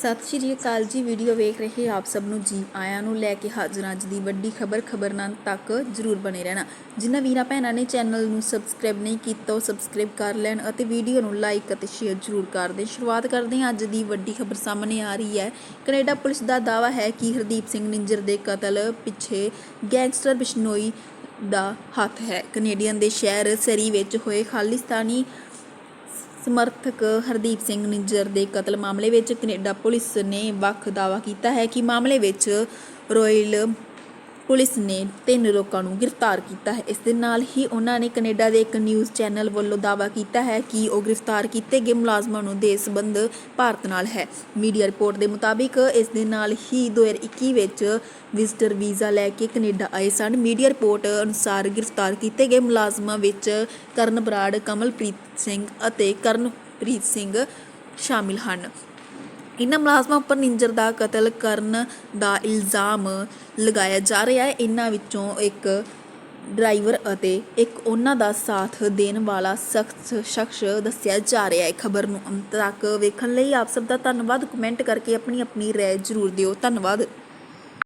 ਸਤਿ ਸ਼੍ਰੀ ਅਕਾਲ ਜੀ। ਵੀਡੀਓ ਵੇਖ ਰਹੇ ਆਪ ਸਭ ਨੂੰ ਜੀ ਆਇਆਂ ਨੂੰ ਲੈ ਕੇ ਹਾਜ਼ਰ ਅੱਜ ਦੀ ਵੱਡੀ ਖਬਰ ਖਬਰਨਾਮ ਤੱਕ ਜਰੂਰ ਬਣੇ ਰਹਿਣਾ। ਜਿਨ੍ਹਾਂ ਵੀਰਾਂ ਭੈਣਾਂ ਨੇ ਚੈਨਲ ਨੂੰ ਸਬਸਕ੍ਰਾਈਬ ਨਹੀਂ ਕੀਤਾ, ਉਹ ਸਬਸਕ੍ਰਾਈਬ ਕਰ ਲੈਣ ਅਤੇ ਵੀਡੀਓ ਨੂੰ ਲਾਈਕ ਅਤੇ ਸ਼ੇਅਰ ਜਰੂਰ ਕਰ ਦੇਣ। ਸ਼ੁਰੂਆਤ ਕਰਦੇ ਹਾਂ ਅੱਜ ਦੀ ਵੱਡੀ ਖਬਰ ਸਾਹਮਣੇ ਆ ਰਹੀ ਹੈ। ਕੈਨੇਡਾ ਪੁਲਿਸ ਦਾ ਦਾਅਵਾ ਹੈ ਕਿ ਹਰਦੀਪ ਸਿੰਘ ਨਿੰਜਰ ਦੇ ਕਤਲ ਪਿੱਛੇ ਗੈਂਗਸਟਰ ਬਿਸ਼ਨੋਈ ਦਾ ਹੱਥ ਹੈ। ਕੈਨੇਡੀਅਨ ਦੇ ਸ਼ਹਿਰ ਸਰੀ ਵਿੱਚ ਹੋਏ ਖਾਲਿਸਤਾਨੀ ਸਮਰਥਕ ਹਰਦੀਪ ਸਿੰਘ ਨਿੱਜਰ ਦੇ ਕਤਲ ਮਾਮਲੇ ਵਿੱਚ ਕੈਨੇਡਾ ਪੁਲਿਸ ਨੇ ਵੱਖ ਦਾਅਵਾ ਕੀਤਾ ਹੈ ਕਿ ਮਾਮਲੇ ਵਿੱਚ ਰੋਇਲ ਪੁਲਿਸ ਨੇ ਤਿੰਨ ਲੋਕਾਂ ਨੂੰ ਗ੍ਰਿਫਤਾਰ ਕੀਤਾ ਹੈ। ਇਸ ਦੇ ਨਾਲ ਹੀ ਉਹਨਾਂ ਨੇ ਕੈਨੇਡਾ ਦੇ ਇੱਕ ਨਿਊਜ਼ ਚੈਨਲ ਵੱਲੋਂ ਦਾਅਵਾ ਕੀਤਾ ਹੈ ਕਿ ਉਹ ਗ੍ਰਿਫਤਾਰ ਕੀਤੇ ਗਏ ਮੁਲਾਜ਼ਮਾਂ ਨੂੰ ਦੇ ਸੰਬੰਧ ਭਾਰਤ ਨਾਲ ਹੈ। ਮੀਡੀਆ ਰਿਪੋਰਟ ਦੇ ਮੁਤਾਬਿਕ ਇਸ ਦੇ ਨਾਲ ਹੀ 2021 ਵਿੱਚ ਵਿਜ਼ਟਰ ਵੀਜ਼ਾ ਲੈ ਕੇ ਕੈਨੇਡਾ ਆਏ ਸਨ। ਮੀਡੀਆ ਰਿਪੋਰਟ ਅਨੁਸਾਰ ਗ੍ਰਿਫਤਾਰ ਕੀਤੇ ਗਏ ਮੁਲਾਜ਼ਮਾਂ ਵਿੱਚ ਕਰਨ ਬਰਾੜ ਕਮਲਪ੍ਰੀਤ ਸਿੰਘ ਅਤੇ ਕਰਨਪ੍ਰੀਤ ਸਿੰਘ ਸ਼ਾਮਿਲ ਹਨ। ਇਨ੍ਹਾਂ ਮੁਲਾਜ਼ਮਾਂ ਉੱਪਰ ਨਿੰਜਰ ਦਾ ਕਤਲ ਕਰਨ ਦਾ ਇਲਜ਼ਾਮ ਲਗਾਇਆ ਜਾ ਰਿਹਾ ਹੈ। ਇਹਨਾਂ ਵਿੱਚੋਂ ਇੱਕ ਡਰਾਈਵਰ ਅਤੇ ਇੱਕ ਉਹਨਾਂ ਦਾ ਸਾਥ ਦੇਣ ਵਾਲਾ ਸਖਤ ਸ਼ਖਸ ਦੱਸਿਆ ਜਾ ਰਿਹਾ ਹੈ। ਖਬਰ ਨੂੰ ਅੰਤ ਤੱਕ ਵੇਖਣ ਲਈ ਆਪ ਸਭ ਦਾ ਧੰਨਵਾਦ। ਕਮੈਂਟ ਕਰਕੇ ਆਪਣੀ ਆਪਣੀ ਰਾਏ ਜ਼ਰੂਰ ਦਿਓ। ਧੰਨਵਾਦ।